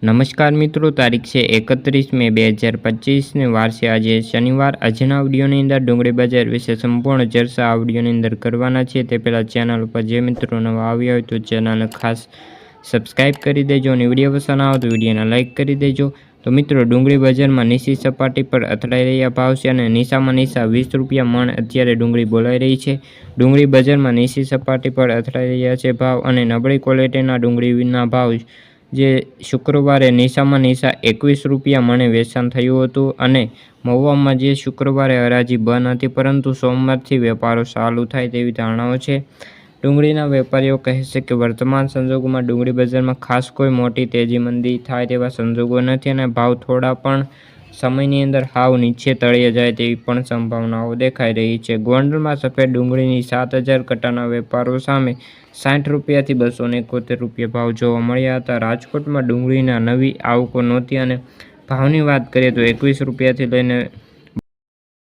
નમસ્કાર મિત્રો, તારીખ છે એકત્રીસ મે બે હજાર પચીસને વાર છે આજે શનિવાર. આજના વિડીયોની અંદર ડુંગળી બજાર વિશે સંપૂર્ણ ચર્ચા આવડીઓની અંદર કરવાના છે. તે પહેલાં ચેનલ ઉપર જે મિત્રો નવા આવ્યા હોય તો ચેનલને ખાસ સબસ્ક્રાઈબ કરી દેજો અને વીડિયો પસંદ આવે તો વિડીયોને લાઇક કરી દેજો. તો મિત્રો, ડુંગળી બજારમાં નીચી સપાટી પર અથડાઈ રહ્યા ભાવ છે અને નીચામાં નીચા વીસ રૂપિયા મણ અત્યારે ડુંગળી બોલાઈ રહી છે. ડુંગળી બજારમાં નીચી સપાટી પર અથડાઈ રહ્યા છે ભાવ અને નબળી ક્વોલિટીના ડુંગળીના ભાવ જે શુક્રવારે નિશામાં નિશા એકવીસ રૂપિયા મણે વેચાણ થયું હતું અને મહુવામાં જે શુક્રવારે હરાજી બંધ હતી, પરંતુ સોમવારથી વેપારો ચાલુ થાય તેવી ધારણાઓ છે. ડુંગળીના વેપારીઓ કહે છે કે, વર્તમાન સંજોગોમાં ડુંગળી બજારમાં ખાસ કોઈ મોટી તેજી મંદી થાય તેવા સંજોગો નથી અને ભાવ થોડા પણ સમયની અંદર હાવ નીચે તળિયે જાય તેવી પણ સંભાવનાઓ દેખાઈ રહી છે. ગોંડલમાં સફેદ ડુંગળીની સાત હજાર કટ્ટાના વેપારો સામે સાઠ રૂપિયાથી બસો એકોતેર રૂપિયા ભાવ જોવા મળ્યા હતા. રાજકોટમાં ડુંગળીના નવી આવકો નહોતી અને ભાવની વાત કરીએ તો એકવીસ રૂપિયાથી લઈને